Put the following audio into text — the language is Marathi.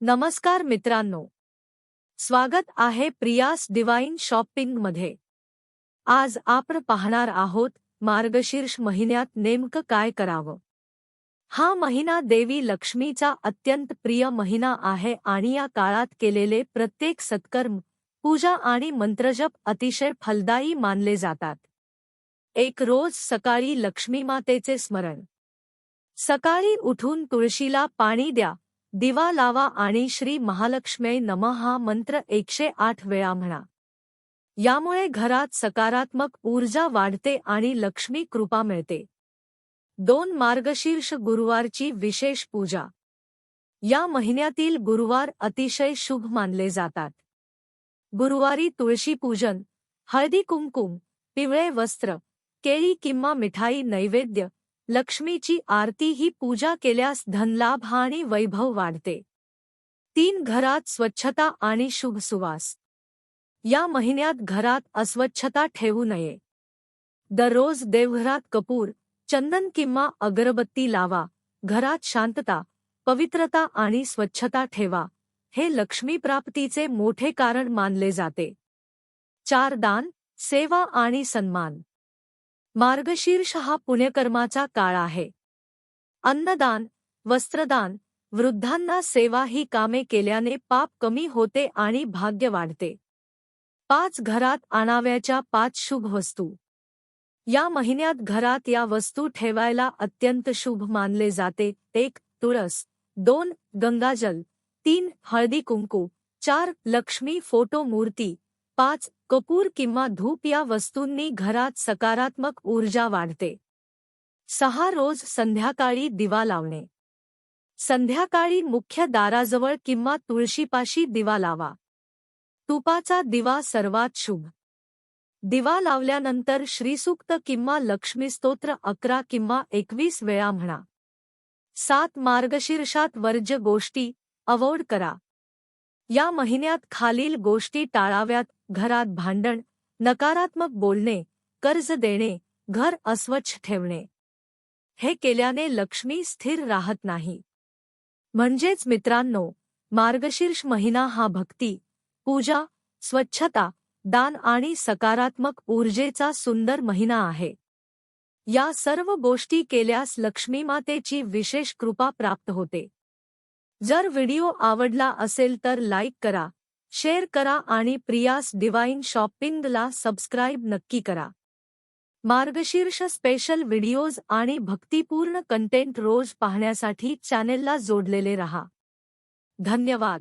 नमस्कार मित्रांनो. स्वागत आहे प्रियास डिवाइन शॉपिंगमध्ये. आज आपण पाहणार आहोत मार्गशीर्ष महिन्यात नेमकं काय करावं. हा महिना देवी लक्ष्मीचा अत्यंत प्रिय महिना आहे आणि या काळात केलेले प्रत्येक सत्कर्म पूजा आणि मंत्रजप अतिशय फलदायी मानले जातात. एक रोज सकाळी लक्ष्मीमातेचे स्मरण. सकाळी उठून तुळशीला पाणी द्या दिवा लावा आणि श्री महालक्ष्मी नम हा मंत्र एकशे आठ वेळा म्हणा. यामुळे घरात सकारात्मक ऊर्जा वाढते आणि लक्ष्मी कृपा मिळते. दोन मार्गशीर्ष गुरुवारची विशेष पूजा. या महिन्यातील गुरुवार अतिशय शुभ मानले जातात. गुरुवारी तुळशी पूजन हळदी कुंकुम पिवळे वस्त्र केळी किंवा मिठाई नैवेद्य लक्ष्मीची आरती ही पूजा केल्यास धनलाभ आणि वैभव वाढते. तीन घरात स्वच्छता आणि शुभ सुवास. या महिन्यात घरात अस्वच्छता ठेवू नये. दररोज देवघरात कपूर चंदन किंवा अगरबत्ती लावा घरात शांतता पवित्रता आणि स्वच्छता ठेवा हे लक्ष्मीप्राप्तीचे मोठे कारण मानले जाते. चार दान सेवा आणि सन्मान. मार्गशीर्ष हा पुण्यकर्माचा काळ आहे. अन्नदान वस्त्रदान वृद्धांना सेवा ही कामे केल्याने पाप कमी होते आणि भाग्य वाढते. पाच घरात आणाव्याच्या पाच शुभ वस्तू. या महिन्यात घरात या वस्तू ठेवायला अत्यंत शुभ मानले जाते. एक तुळस दोन गंगाजल तीन हळदी कुंकू चार लक्ष्मी फोटो मूर्ती पाच कपूर किंवा धूप या वस्तूंनी घरात सकारात्मक ऊर्जा वाढते. सहा रोज संध्याकाळी दिवा लावणे. संध्याकाळी मुख्य दाराजवळ किंवा तुळशीपाशी दिवा लावा. तुपाचा दिवा सर्वात शुभ. दिवा लावल्यानंतर श्रीसूक्त किंवा लक्ष्मीस्तोत्र अकरा किंवा एकवीस वेळा म्हणा. सात मार्गशीर्षात वर्ज्य गोष्टी अवॉर्ड करा. या महिन्यात खालील गोष्टी टाळाव्यात. घरात भांडण नकारात्मक बोलणे कर्ज देणे घर अस्वच्छ ठेवणे. हे केल्याने लक्ष्मी स्थिर राहत नाही. म्हणजेच मित्रांनो मार्गशीर्ष महिना हा भक्ती पूजा स्वच्छता दान आणि सकारात्मक ऊर्जेचा सुंदर महिना आहे. या सर्व गोष्टी केल्यास लक्ष्मीमातेची विशेष कृपा प्राप्त होते. जर व्हिडिओ आवडला असेल तर लाईक करा शेअर करा आणि प्रियास डिवाइन शॉपिंगला सबस्क्राईब नक्की करा. मार्गशीर्ष स्पेशल व्हिडिओज आणि भक्तिपूर्ण कंटेंट रोज पाहण्यासाठी चॅनेलला जोडलेले रहा. धन्यवाद.